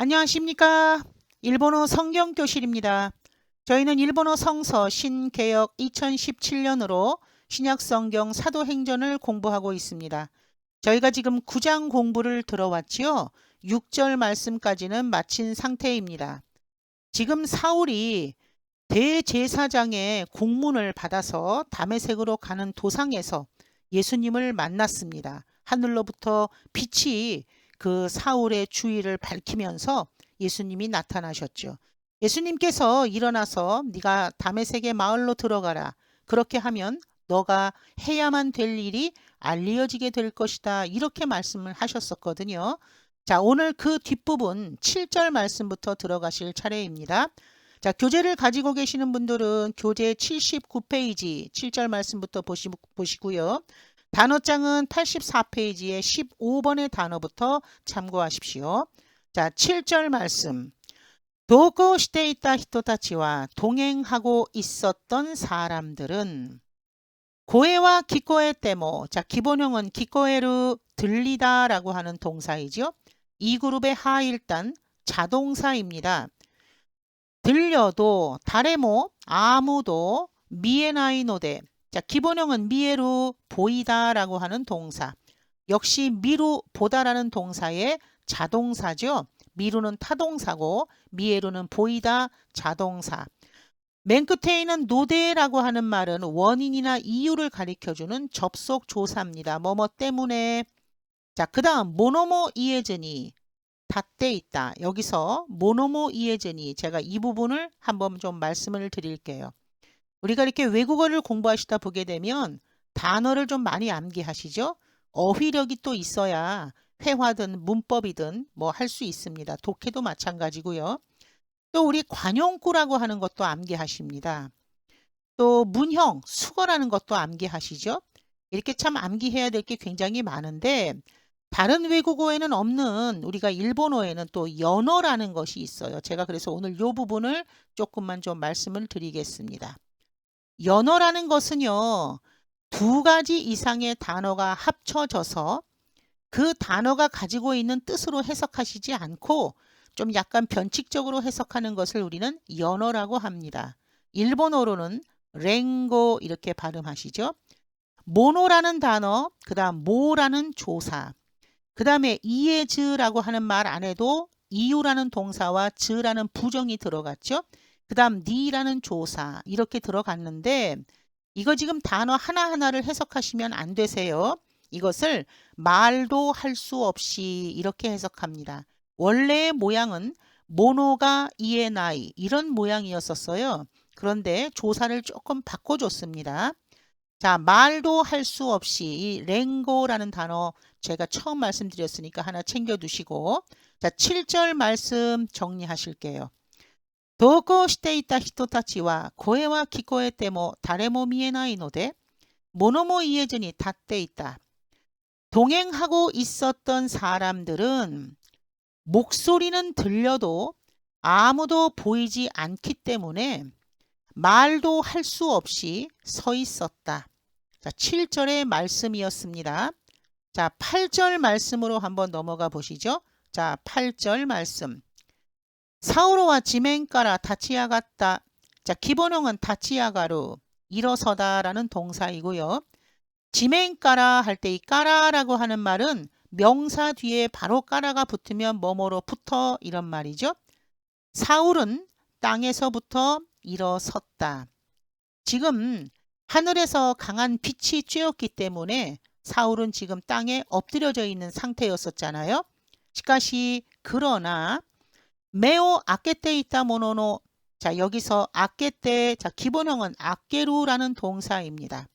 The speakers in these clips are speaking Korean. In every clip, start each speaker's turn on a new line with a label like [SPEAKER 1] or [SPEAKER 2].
[SPEAKER 1] 안녕하십니까. 일본어 성경교실입니다. 저희는 일본어 성서 신개역 2017년으로 신약성경 사도행전을 공부하고 있습니다. 저희가 지금 9장 공부를 들어왔지요. 6절 말씀까지는 마친 상태입니다. 지금 사울이 대제사장의 공문을 받아서 담에색으로 가는 도상에서 예수님을 만났습니다. 하늘로부터 빛이 그 사울의 주위를 밝히면서 예수님이 나타나셨죠. 예수님께서 일어나서 네가 담에색의 마을로 들어가라. 그렇게 하면 너가 해야만 될 일이 알려지게 될 것이다. 이렇게 말씀을 하셨었거든요. 자, 오늘 그 뒷부분 7절 말씀부터 들어가실 차례입니다. 자, 교재를 가지고 계시는 분들은 교재 79페이지 7절 말씀부터 보시, 보시고요. 단어장은 84페이지에 15번의 단어부터 참고하십시오. 자, 7절 말씀. 도고 시대 있다 히토타치와 동행하고 있었던 사람들은 고해와 기코에 때모 자 기본형은 기코에르 들리다라고 하는 동사이죠. 이 그룹의 하일단 자동사입니다. 들려도 다레모 아무도 미에나이노데 자 기본형은 미에루 보이다라고 하는 동사 역시 미루 보다라는 동사의 자동사죠. 미루는 타동사고 미에루는 보이다 자동사. 맨 끝에 있는 노데라고 하는 말은 원인이나 이유를 가리켜주는 접속 조사입니다. 뭐뭐 때문에 자, 그 다음 모노모 이해전이 닫돼 있다. 여기서 모노모 이해전이 제가 이 부분을 한번 좀 말씀을 드릴게요. 우리가 이렇게 외국어를 공부하시다 보게 되면 단어를 좀 많이 암기하시죠? 어휘력이 또 있어야 회화든 문법이든 뭐 할 수 있습니다. 독해도 마찬가지고요. 또 우리 관용구라고 하는 것도 암기하십니다. 또 문형, 수거라는 것도 암기하시죠? 이렇게 참 암기해야 될 게 굉장히 많은데 다른 외국어에는 없는 우리가 일본어에는 또 연어라는 것이 있어요. 제가 그래서 오늘 이 부분을 조금만 좀 말씀을 드리겠습니다. 연어라는 것은요. 두 가지 이상의 단어가 합쳐져서 그 단어가 가지고 있는 뜻으로 해석하시지 않고 좀 약간 변칙적으로 해석하는 것을 우리는 연어라고 합니다. 일본어로는 랭고 이렇게 발음하시죠. 모노라는 단어, 그 다음 모라는 조사, 그 다음에 이에즈라고 하는 말 안에도 이유라는 동사와 즈라는 부정이 들어갔죠. 그 다음 니라는 조사 이렇게 들어갔는데 이거 지금 단어 하나하나를 해석하시면 안 되세요. 이것을 말도 할 수 없이 이렇게 해석합니다. 원래의 모양은 모노가 이에나이 이런 모양이었었어요. 그런데 조사를 조금 바꿔줬습니다. 자, 말도 할 수 없이 이 랭고라는 단어 제가 처음 말씀드렸으니까 하나 챙겨두시고 자, 7절 말씀 정리하실게요. 同行していた人たちは声は聞こえても誰も見えないので物も言えずに立っていた. 동행하고 있었던 사람들은 목소리는 들려도 아무도 보이지 않기 때문에 말도 할 수 없이 서 있었다. 자, 7절의 말씀이었습니다. 자, 8절 말씀으로 한번 넘어가 보시죠. 자, 8절 말씀. 사우로와 지멘가라 다치야 갔다. 자, 기본형은 다치야가루 일어서다라는 동사이고요. 지멘가라 할 때 이 까라라고 하는 말은 명사 뒤에 바로 까라가 붙으면 뭐뭐로 붙어 이런 말이죠. 사울은 땅에서부터 일어섰다. 지금 하늘에서 강한 빛이 쬐었기 때문에 사울은 지금 땅에 엎드려져 있는 상태였었잖아요. 시카시 그러나 매우 아깨때 있다 모노노 자 여기서 아깨때 자 기본형은 아깨루라는 동사입니다.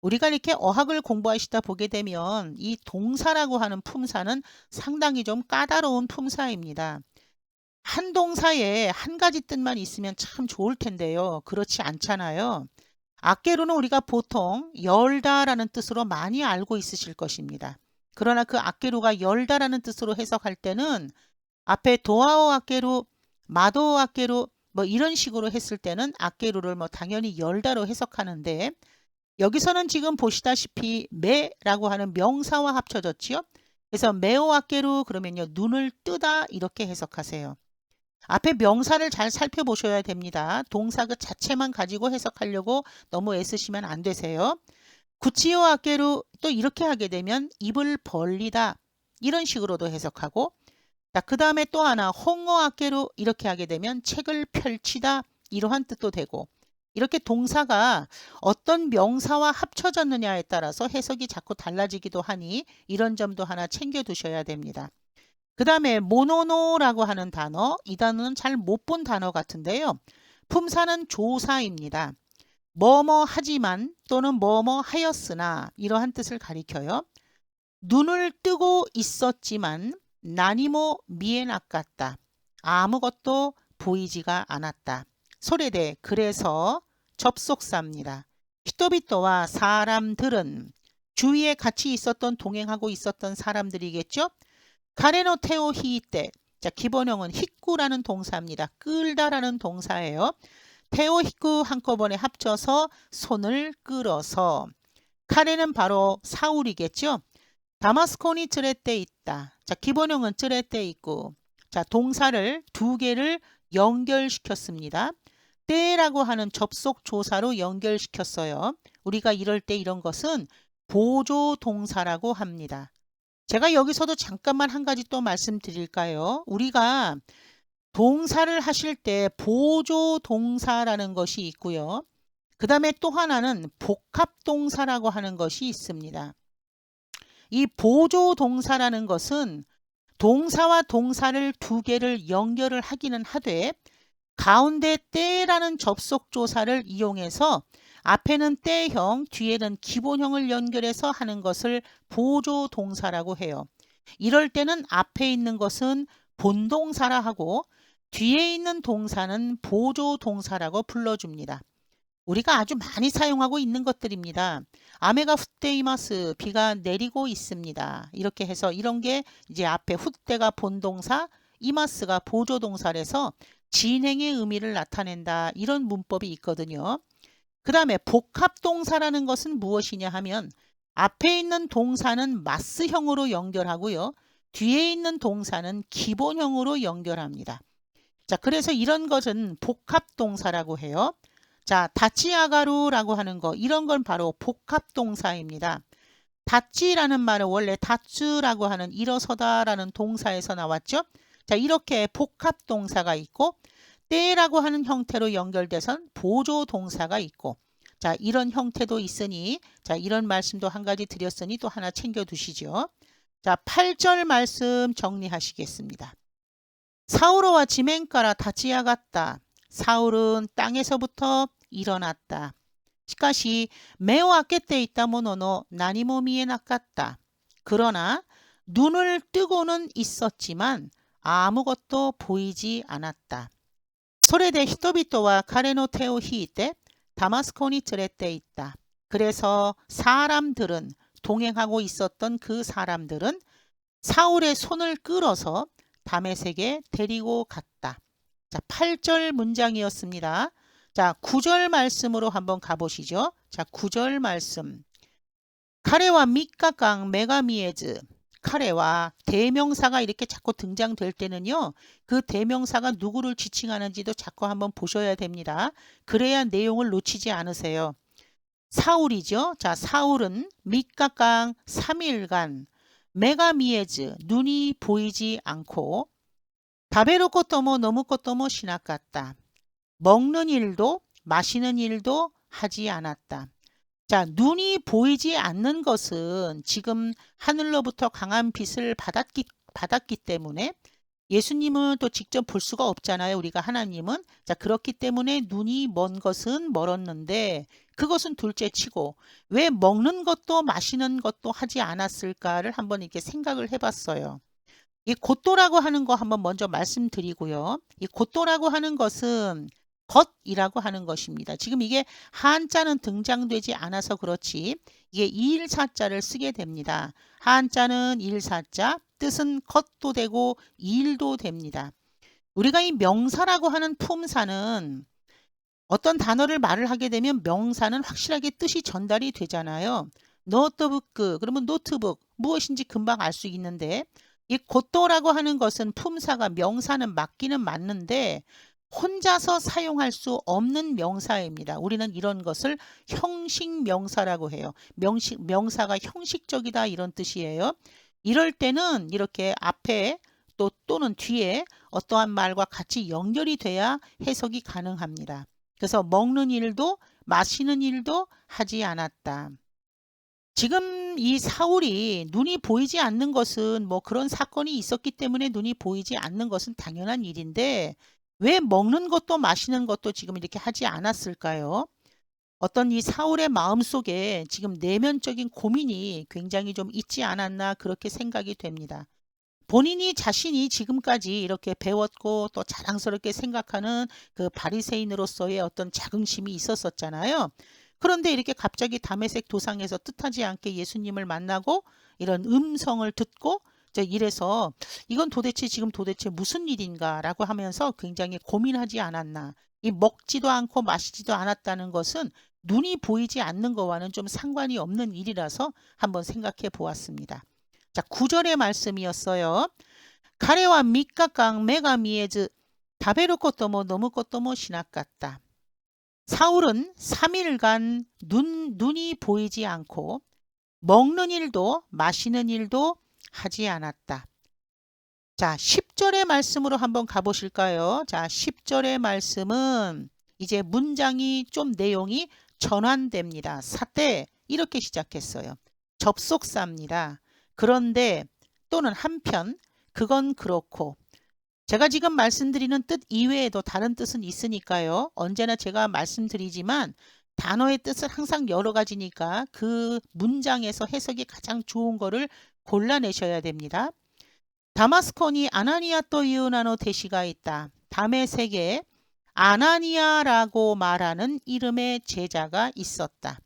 [SPEAKER 1] 우리가 이렇게 어학을 공부하시다 보게 되면 이 동사라고 하는 품사는 상당히 좀 까다로운 품사입니다. 한 동사에 한 가지 뜻만 있으면 참 좋을 텐데요. 그렇지 않잖아요. 아깨루는 우리가 보통 열다라는 뜻으로 많이 알고 있으실 것입니다. 그러나 그 아깨루가 열다라는 뜻으로 해석할 때는 앞에 도아오 아깨루, 마도 아깨루 뭐 이런 식으로 했을 때는 아깨루를 뭐 당연히 열다로 해석하는데 여기서는 지금 보시다시피 매라고 하는 명사와 합쳐졌지요. 그래서 메오아케루 그러면요. 눈을 뜨다 이렇게 해석하세요. 앞에 명사를 잘 살펴보셔야 됩니다. 동사 그 자체만 가지고 해석하려고 너무 애쓰시면 안 되세요. 구치오 아케루 또 이렇게 하게 되면 입을 벌리다 이런 식으로도 해석하고 자, 그 다음에 또 하나 홍어 아케루 이렇게 하게 되면 책을 펼치다 이러한 뜻도 되고 이렇게 동사가 어떤 명사와 합쳐졌느냐에 따라서 해석이 자꾸 달라지기도 하니 이런 점도 하나 챙겨 두셔야 됩니다. 그 다음에 모노노라고 하는 단어, 이 단어는 잘 못 본 단어 같은데요. 품사는 조사입니다. 뭐뭐 하지만 또는 뭐뭐 하였으나 이러한 뜻을 가리켜요. 눈을 뜨고 있었지만 나니모 미에나갔다. 아무것도 보이지가 않았다. 소래대 그래서 접속사입니다. 히토비토와 사람들은 주위에 같이 있었던 동행하고 있었던 사람들이겠죠. 가레노 테오 히 때 자 기본형은 히꾸라는 동사입니다. 끌다라는 동사예요. 테오 히쿠 한꺼번에 합쳐서 손을 끌어서 카레는 바로 사울이겠죠. 다마스코니 쯔레때 있다. 자 기본형은 쯔레때 있고 자 동사를 두 개를 연결시켰습니다. 때라고 하는 접속 조사로 연결시켰어요. 우리가 이럴 때 이런 것은 보조 동사라고 합니다. 제가 여기서도 잠깐만 한 가지 또 말씀드릴까요? 우리가 동사를 하실 때 보조 동사라는 것이 있고요. 그 다음에 또 하나는 복합 동사라고 하는 것이 있습니다. 이 보조 동사라는 것은 동사와 동사를 두 개를 연결을 하기는 하되 가운데 때라는 접속 조사를 이용해서 앞에는 때형, 뒤에는 기본형을 연결해서 하는 것을 보조 동사라고 해요. 이럴 때는 앞에 있는 것은 본동사라 하고 뒤에 있는 동사는 보조 동사라고 불러줍니다. 우리가 아주 많이 사용하고 있는 것들입니다. 아메가 후테이마스 비가 내리고 있습니다. 이렇게 해서 이런 게 이제 앞에 후때가 본동사, 이마스가 보조 동사라서 진행의 의미를 나타낸다. 이런 문법이 있거든요. 그 다음에 복합동사라는 것은 무엇이냐 하면 앞에 있는 동사는 마스형으로 연결하고요. 뒤에 있는 동사는 기본형으로 연결합니다. 자, 그래서 이런 것은 복합동사라고 해요. 자, 다치아가루라고 하는 거 이런 건 바로 복합 동사입니다. 다치라는 말은 원래 다츠라고 하는 일어서다라는 동사에서 나왔죠. 자, 이렇게 복합 동사가 있고 때라고 하는 형태로 연결돼선 보조 동사가 있고 자, 이런 형태도 있으니 자, 이런 말씀도 한 가지 드렸으니 또 하나 챙겨 두시죠. 자, 8절 말씀 정리하시겠습니다. 사우로와 지멘가라 다치야 갔다. 사울은 땅에서부터 일어났다. 낚았다. 그러나 눈을 뜨고는 있었지만 아무것도 보이지 않았다. 소레데 히토비토와 카레노 테오 히이테 다마스코니 트레때 있다. 그래서 사람들은 동행하고 있었던 그 사람들은 사울의 손을 끌어서 다메섹에 데리고 갔다. 자, 8절 문장이었습니다. 자, 9절 말씀으로 한번 가보시죠. 자, 9절 말씀. 카레와 미카강 메가미에즈 카레와 대명사가 이렇게 자꾸 등장될 때는요. 그 대명사가 누구를 지칭하는지도 자꾸 한번 보셔야 됩니다. 그래야 내용을 놓치지 않으세요. 사울이죠. 자, 사울은 밑가강 3일간 메가미에즈 눈이 보이지 않고 다베로 것도 뭐 너무 것도 뭐 신학 같다. 먹는 일도 마시는 일도 하지 않았다. 자, 눈이 보이지 않는 것은 지금 하늘로부터 강한 빛을 받았기, 받았기 때문에 예수님은 또 직접 볼 수가 없잖아요. 우리가 하나님은. 자, 그렇기 때문에 눈이 먼 것은 멀었는데 그것은 둘째 치고 왜 먹는 것도 마시는 것도 하지 않았을까를 한번 이렇게 생각을 해봤어요. 이 곧도라고 하는 거 한번 먼저 말씀드리고요. 이 곧도라고 하는 것은 것이라고 하는 것입니다. 지금 이게 한자는 등장되지 않아서 그렇지 이게 일사자를 쓰게 됩니다. 한자는 일사자, 뜻은 것도 되고 일도 됩니다. 우리가 이 명사라고 하는 품사는 어떤 단어를 말을 하게 되면 명사는 확실하게 뜻이 전달이 되잖아요. 노트북 그러면 노트북 무엇인지 금방 알 수 있는데 이 곧도라고 하는 것은 품사가 명사는 맞기는 맞는데 혼자서 사용할 수 없는 명사입니다. 우리는 이런 것을 형식 명사라고 해요. 명식, 명사가 형식적이다 이런 뜻이에요. 이럴 때는 이렇게 앞에 또 또는 뒤에 어떠한 말과 같이 연결이 돼야 해석이 가능합니다. 그래서 먹는 일도 마시는 일도 하지 않았다. 지금 이 사울이 눈이 보이지 않는 것은 뭐 그런 사건이 있었기 때문에 눈이 보이지 않는 것은 당연한 일인데 왜 먹는 것도 마시는 것도 지금 이렇게 하지 않았을까요? 어떤 이 사울의 마음 속에 지금 내면적인 고민이 굉장히 좀 있지 않았나 그렇게 생각이 됩니다. 본인이 자신이 지금까지 이렇게 배웠고 또 자랑스럽게 생각하는 그 바리새인으로서의 어떤 자긍심이 있었었잖아요. 그런데 이렇게 갑자기 담에색 도상에서 뜻하지 않게 예수님을 만나고 이런 음성을 듣고 이래서 이건 도대체 지금 도대체 무슨 일인가라고 하면서 굉장히 고민하지 않았나. 이 먹지도 않고 마시지도 않았다는 것은 눈이 보이지 않는 것과는 좀 상관이 없는 일이라서 한번 생각해 보았습니다. 자, 9절의 말씀이었어요. 가래와 밑각강 메가미에즈 다베르 것도 뭐 너무 것도 뭐 신학 같다. 사울은 3일간 눈, 눈이 보이지 않고 먹는 일도 마시는 일도 하지 않았다. 자, 10절의 말씀으로 한번 가보실까요? 자, 10절의 말씀은 이제 문장이 좀 내용이 전환됩니다. 사태 이렇게 시작했어요. 접속사입니다. 그런데 또는 한편 그건 그렇고 제가 지금 말씀드리는 뜻 이외에도 다른 뜻은 있으니까요. 언제나 제가 말씀드리지만 단어의 뜻은 항상 여러 가지니까 그 문장에서 해석이 가장 좋은 거를 골라내셔야 됩니다. 다마스콘이 아나니아 또 이우나노 대시가 있다. 담의 세계에 아나니아라고 말하는 이름의 제자가 있었다.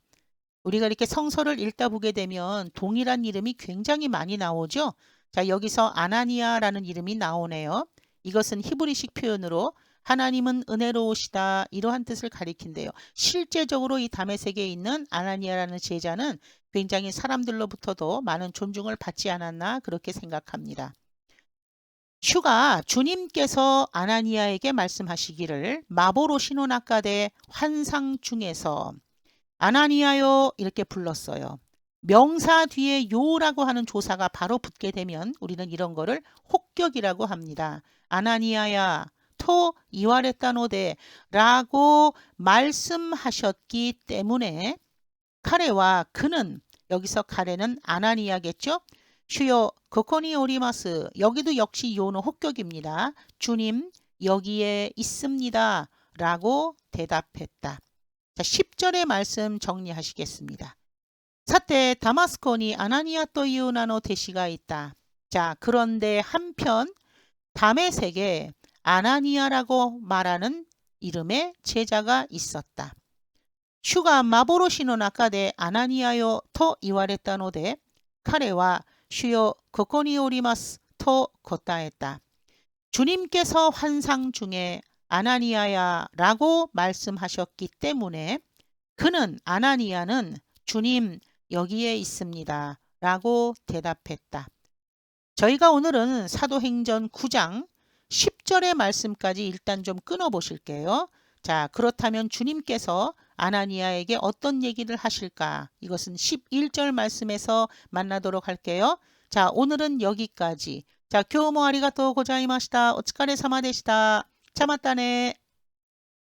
[SPEAKER 1] 우리가 이렇게 성서를 읽다 보게 되면 동일한 이름이 굉장히 많이 나오죠. 자, 여기서 아나니아라는 이름이 나오네요. 이것은 히브리식 표현으로 하나님은 은혜로우시다 이러한 뜻을 가리킨대요. 실제적으로 이 세계에 있는 아나니아라는 제자는 굉장히 사람들로부터도 많은 존중을 받지 않았나 그렇게 생각합니다. 슈가 주님께서 아나니아에게 말씀하시기를 마보로 신혼아까대 환상 중에서 아나니아요 이렇게 불렀어요. 명사 뒤에 요라고 하는 조사가 바로 붙게 되면 우리는 이런 거를 혹격이라고 합니다. 아나니아야 토 이와레타노데 라고 말씀하셨기 때문에 카레와 그는 여기서 카레는 아나니아겠죠? 슈요 거코니 오리마스 여기도 역시 요는 혹격입니다. 주님 여기에 있습니다. 라고 대답했다. 자, 10절의 말씀 정리하시겠습니다. 사태 다마스코니 아나니아 또 이우나노 대시가 있다. 자, 그런데 한편 담에색에 아나니아라고 말하는 이름의 제자가 있었다. 슈가 마보로시노 나카데 아나니아요 토 이와레타노데 카레와 슈요 코코니 오리마스 토 걷다했다. 주님께서 환상 중에 아나니아야 라고 말씀하셨기 때문에 그는 아나니아는 주님 여기에 있습니다 라고 대답했다. 저희가 오늘은 사도행전 9장 10절의 말씀까지 일단 좀 끊어 보실게요. 자, 그렇다면 주님께서 아나니아에게 어떤 얘기를 하실까? 이것은 11절 말씀에서 만나도록 할게요. 자, 오늘은 여기까지. 자, 교모 아리가또 고자이마시다. 오츠카레 사마 되시다. 참았다네.